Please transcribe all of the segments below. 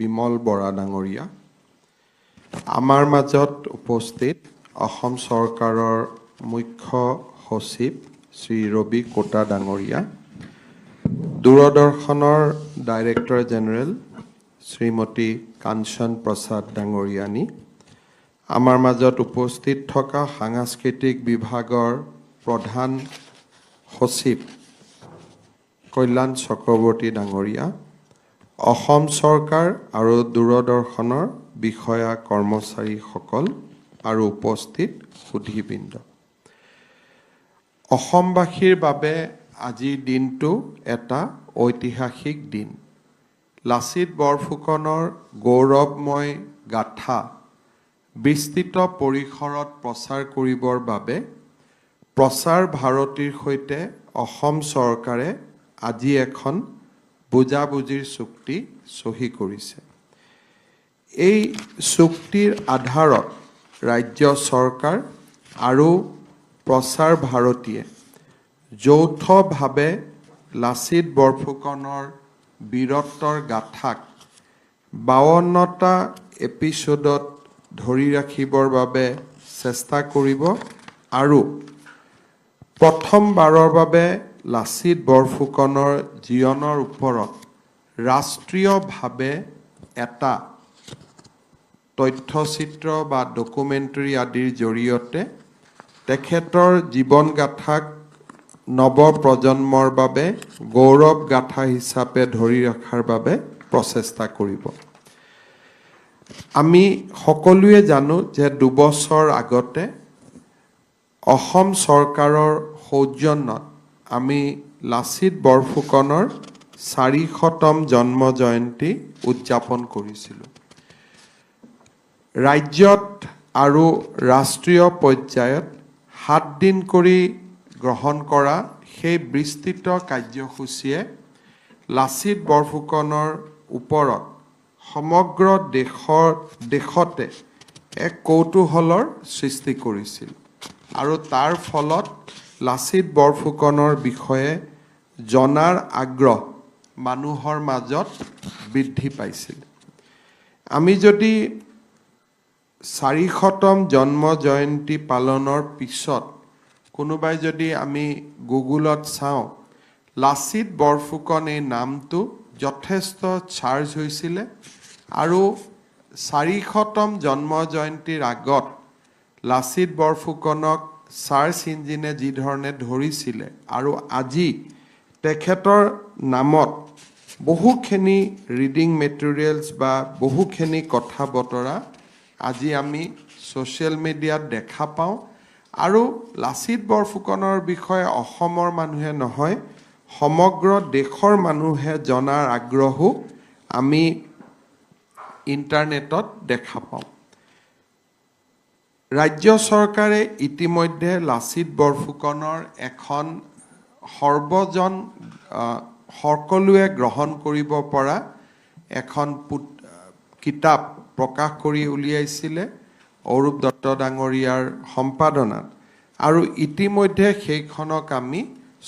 বিমল বৰা ডাঙৰীয়া। আমাৰ মাজত উপস্থিত অসম চৰকাৰৰ মুখ্য সচিব শ্ৰী ৰবি কোটা ডাঙৰীয়া দূৰদৰ্শনৰ ডাইৰেক্টৰ জেনেৰেল শ্ৰীমতী কাঞ্চন প্ৰসাদ ডাঙৰীয়ানী আমাৰ মাজত উপস্থিত থকা সাংস্কৃতিক বিভাগৰ প্ৰধান সচিব কল্যাণ চক্ৰৱৰ্তী ডাঙৰীয়া অসম চৰকাৰ আৰু দূৰদৰ্শনৰ বিষয়া কৰ্মচাৰীসকল আৰু উপস্থিত সুধীবৃন্দ। অসমবাসীৰ বাবে আজিৰ দিনটো এটা ঐতিহাসিক দিন। লাচিত বৰফুকনৰ গৌৰৱময় গাথা বিস্তৃত পৰিসৰত প্ৰচাৰ কৰিবৰ বাবে প্ৰচাৰ ভাৰতীৰ সৈতে অসম চৰকাৰে আজি এখন বুজাবুজিৰ চুক্তি চহী কৰিছে। এই চুক্তিৰ আধাৰত ৰাজ্য চৰকাৰ আৰু প্ৰচাৰ ভাৰতীয়ে যৌথভাৱে লাচিত বৰফুকনৰ বীৰত্বৰ গাথাক বাৱন্নটা এপিছ'ডত ধৰি ৰাখিবৰ বাবে চেষ্টা কৰিব আৰু প্ৰথমবাৰৰ বাবে লাচিত বৰফুকনৰ জীৱনৰ ওপৰত ৰাষ্ট্ৰীয়ভাৱে এটা তথ্যচিত্ৰ বা ডকুমেণ্টেৰী আদিৰ জৰিয়তে তেখেতৰ জীৱন গাথাক নৱপ্ৰজন্মৰ বাবে গৌৰৱ গাথা হিচাপে ধৰি ৰখাৰ বাবে প্ৰচেষ্টা কৰিব। আমি সকলোৱে জানো যে দুবছৰ আগতে অসম চৰকাৰৰ সৌজন্যত আমি লাচিত বৰফুকনৰ চাৰিশতম জন্ম জয়ন্তী উদযাপন কৰিছিলোঁ। ৰাজ্যত আৰু ৰাষ্ট্ৰীয় পৰ্যায়ত সাতদিন কৰি গ্ৰহণ কৰা সেই বিস্তৃত কাৰ্যসূচীয়ে লাচিত বৰফুকনৰ ওপৰত সমগ্ৰ দেশৰ দেশতে এক কৌতূহলৰ সৃষ্টি কৰিছিল আৰু তাৰ ফলত লাচিত বৰফুকনৰ বিষয়ে জনাৰ আগ্ৰহ মানুহৰ মাজত বৃদ্ধি পাইছিল। আমি যদি চাৰিশতম জন্ম জয়ন্তী পালনৰ পিছত কোনোবাই যদি আমি গুগলত চাওঁ লাচিত বৰফুকন এই নামটো যথেষ্ট চাৰ্জ হৈছিলে আৰু চাৰিশতম জন্ম জয়ন্তীৰ আগত লাচিত বৰফুকনক চাৰ্চ ইঞ্জিনে যিধৰণে ধৰিছিলে আৰু আজি তেখেতৰ নামত বহুখিনি ৰিডিং মেটেৰিয়েলছ বা বহুখিনি কথা বতৰা আজি আমি ছ'চিয়েল মিডিয়াত দেখা পাওঁ। আৰু লাচিত বৰফুকনৰ বিষয়ে অসমৰ মানুহে নহয় সমগ্ৰ দেশৰ মানুহে জনাৰ আগ্ৰহো আমি ইণ্টাৰনেটত দেখা পাওঁ। ৰাজ্য চৰকাৰে ইতিমধ্যে লাচিত বৰফুকনৰ এখন সৰ্বজন সকলোৱে গ্ৰহণ কৰিব পৰা এখন পুত- কিতাপ প্ৰকাশ কৰি উলিয়াইছিলে অৰূপ দত্ত ডাঙৰীয়াৰ সম্পাদনাত। আৰু ইতিমধ্যে সেইখনক আমি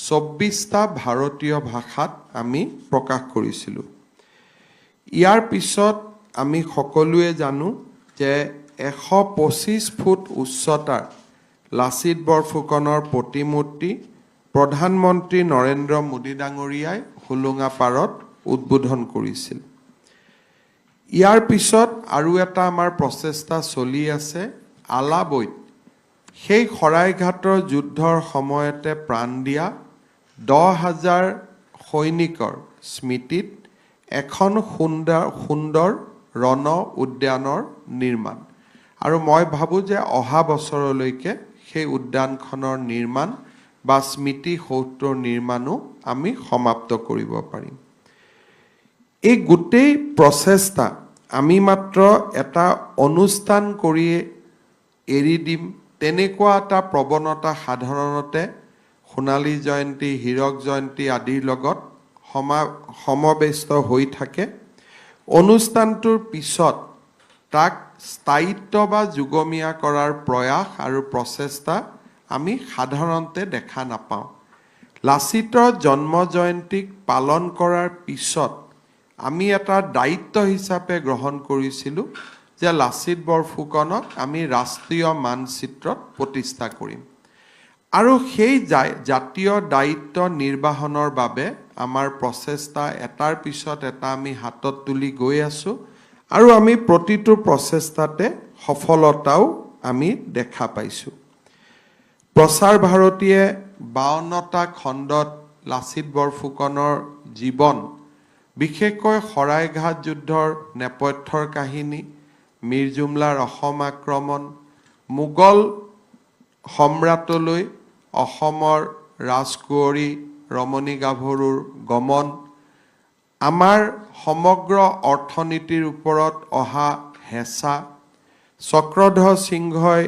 চৌব্বিছটা ভাৰতীয় ভাষাত আমি প্ৰকাশ কৰিছিলোঁ। ইয়াৰ পিছত আমি সকলোৱে জানো যে এশ পঁচিছ ফুট উচ্চতাৰ লাচিত বৰফুকনৰ প্ৰতিমূৰ্তি প্ৰধানমন্ত্ৰী নৰেন্দ্ৰ মোদী ডাঙৰীয়াই হোলোঙা পাৰত উদ্বোধন কৰিছিল। ইয়াৰ পিছত আৰু এটা আমাৰ প্ৰচেষ্টা চলি আছে আলাবৈত। সেই শৰাইঘাটৰ যুদ্ধৰ সময়তে প্ৰাণ দিয়া দহ হাজাৰ সৈনিকৰ স্মৃতিত এখন সুন্দৰ সুন্দৰ ৰণ উদ্যানৰ নিৰ্মাণ। আৰু মই ভাবোঁ যে অহা বছৰলৈকে সেই উদ্যানখনৰ নিৰ্মাণ বা স্মৃতি সৌধটোৰ নিৰ্মাণো আমি সমাপ্ত কৰিব পাৰিম। এই গোটেই প্ৰচেষ্টা আমি মাত্ৰ এটা অনুষ্ঠান কৰিয়ে এৰি দিম। তেনেকুৱা এটা প্ৰৱণতা সাধাৰণতে সোণালী জয়ন্তী হীৰক জয়ন্তী আদিৰ লগত সমা সমবেষ্ট হৈ থাকে। অনুষ্ঠানটোৰ পিছত তাক স্থায়িত্ব বা যুগমীয়া কৰাৰ প্ৰয়াস আৰু প্ৰচেষ্টা আমি সাধাৰণতে দেখা নাপাওঁ। লাচিতৰ জন্ম জয়ন্তীক পালন কৰাৰ পিছত আমি এটা দায়িত্ব হিচাপে গ্ৰহণ কৰিছিলোঁ যে লাচিত বৰফুকনক আমি ৰাষ্ট্ৰীয় মানচিত্ৰত প্ৰতিষ্ঠা কৰিম। আৰু সেই জাতীয় দায়িত্ব নিৰ্বাহনৰ বাবে আমাৰ প্ৰচেষ্টা এটাৰ পিছত এটা আমি হাতত তুলি গৈ আছোঁ। আৰু আমি প্ৰতিটো প্ৰচেষ্টাতে সফলতাও আমি দেখা পাইছোঁ। প্ৰচাৰ ভাৰতীয়ে বাৱন্নটা খণ্ডত লাচিত বৰফুকনৰ জীৱন বিশেষকৈ শৰাইঘাট যুদ্ধৰ নেপথ্যৰ কাহিনী মীৰ জুমলাৰ অসম আক্ৰমণ মোগল সম্ৰাটলৈ অসমৰ ৰাজকুঁৱৰী ৰমণী গাভৰুৰ গমন আমাৰ সমগ্ৰ অৰ্থনীতিৰ ওপৰত অহা হেঁচা চক্ৰধ্বজ সিংহই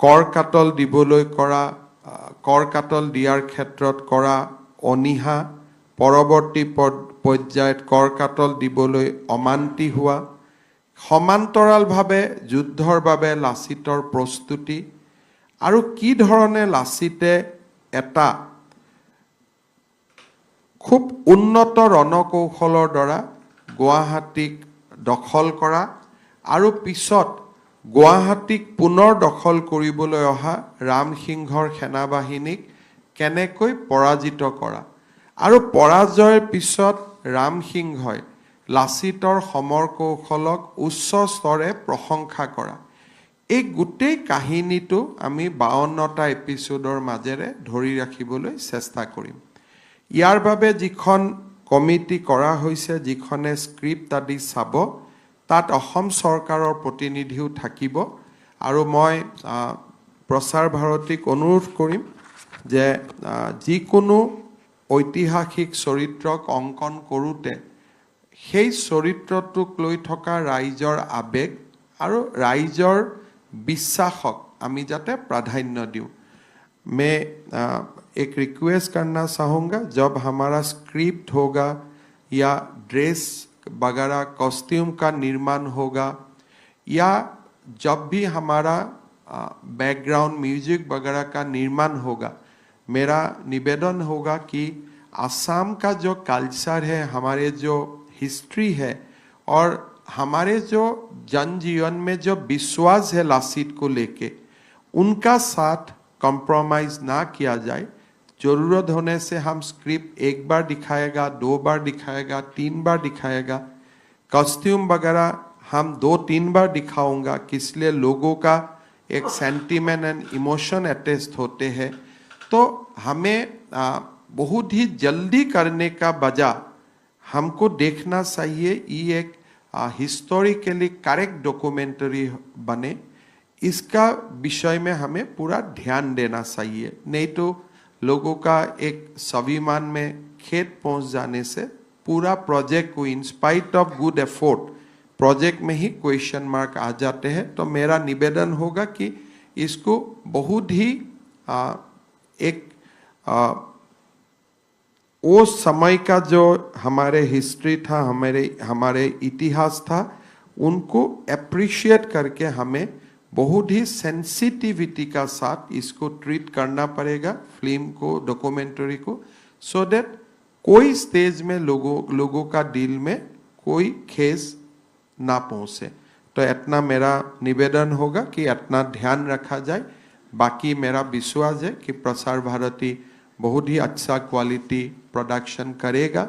কৰ কাটল দিবলৈ কৰা কৰ কাটল দিয়াৰ ক্ষেত্ৰত কৰা অনীহা পৰৱৰ্তী পৰ্যায়ত কৰ কাটল দিবলৈ অমান্তি হোৱা সমান্তৰালভাৱে যুদ্ধৰ বাবে লাচিতৰ প্ৰস্তুতি আৰু কি ধৰণে লাচিতে এটা খুব উন্নত ৰণকৌশলৰ দ্বাৰা গুৱাহাটীক দখল কৰা আৰু পিছত গুৱাহাটীক পুনৰ দখল কৰিবলৈ অহা ৰামসিংহৰ সেনাবাহিনীক কেনেকৈ পৰাজিত কৰা? আৰু পৰাজয়ৰ পিছত ৰামসিংহই লাচিতৰ সমৰ কৌশলক উচ্চ স্তৰে প্ৰশংসা কৰা। এই গোটেই কাহিনীটো আমি বাৱন্নটা এপিছ'ডৰ মাজেৰে ধৰি ৰাখিবলৈ চেষ্টা কৰিম। ইয়াৰ বাবে যিখন কমিটি কৰা হৈছে যিখনে স্ক্ৰিপ্ট আদি চাব তাত অসম চৰকাৰৰ প্ৰতিনিধিও থাকিব। আৰু মই প্ৰচাৰ ভাৰতীক অনুৰোধ কৰিম যে যিকোনো ঐতিহাসিক চৰিত্ৰক অংকন কৰোঁতে সেই চৰিত্ৰটোক লৈ থকা ৰাইজৰ আৱেগ আৰু ৰাইজৰ বিশ্বাসক আমি যাতে প্ৰাধান্য দিওঁ। अ, एक रिक्वेस्ट करना चाहूँगा। जब हमारा स्क्रिप्ट होगा या ड्रेस वगैरह कॉस्ट्यूम का निर्माण होगा या जब भी हमारा बैकग्राउंड म्यूज़िक वगैरह का निर्माण होगा, मेरा निवेदन होगा कि आसाम का जो कल्चर है, हमारे जो हिस्ट्री है और हमारे जो जनजीवन में जो विश्वास है लासित को लेके, उनका साथ कॉम्प्रोमाइज ना किया जाए। ज़रूरत होने से हम स्क्रिप्ट एक बार दिखाएगा दो बार दिखाएगा तीन बार दिखाएगा। कॉस्ट्यूम वगैरह हम दो तीन बार दिखाऊँगा कि इसलिए लोगों का एक सेंटीमेंट एंड इमोशन अटैच होते हैं। तो हमें आ, बहुत ही जल्दी करने का बजा हमको देखना चाहिए ये एक हिस्टोरिकली करेक्ट डॉक्यूमेंट्री बने। इसका विषय में हमें पूरा ध्यान देना चाहिए नहीं तो लोगों का एक स्वाभिमान में खेत पहुँच जाने से पूरा प्रोजेक्ट को in spite of good effort project में ही क्वेश्चन मार्क आ जाते हैं। तो मेरा निवेदन होगा कि इसको बहुत ही आ, एक आ, वो समय का जो हमारे हिस्ट्री था हमारे हमारे इतिहास था उनको अप्रिशिएट करके हमें बहुत ही सेंसिटिविटी का साथ इसको ट्रीट करना पड़ेगा फिल्म को डॉक्यूमेंट्री को सो दैट कोई स्टेज में लोगों लोगों का दिल में कोई खेस ना पहुंचे तो इतना मेरा निवेदन होगा कि इतना ध्यान रखा जाए बाकी मेरा विश्वास है कि प्रसार भारती बहुत ही अच्छा क्वालिटी प्रोडक्शन करेगा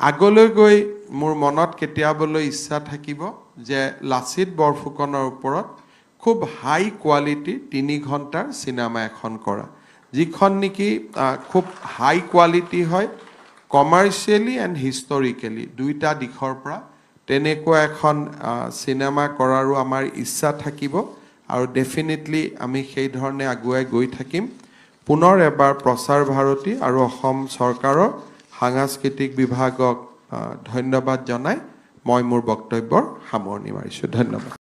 আগলৈ গৈ মোৰ মনত কেতিয়াবলৈ ইচ্ছা থাকিব যে লাচিত বৰফুকনৰ ওপৰত খুব হাই কোৱালিটি তিনি ঘণ্টাৰ চিনেমা এখন কৰা। যিখন নেকি খুব হাই কোৱালিটি হয় কমাৰ্চিয়েলি এণ্ড হিষ্টৰিকেলি দুইটা দিশৰ পৰা। তেনেকুৱা এখন চিনেমা কৰাৰো আমাৰ ইচ্ছা থাকিব আৰু ডেফিনেটলি আমি সেই ধৰণে আগুৱাই গৈ থাকিম। পুনৰ এবাৰ প্ৰচাৰ ভাৰতী আৰু অসম চৰকাৰৰ সাংস্কৃতিক বিভাগক ধন্যবাদ জনাই মই মোৰ বক্তব্যৰ সামৰণি মাৰিছোঁ। ধন্যবাদ।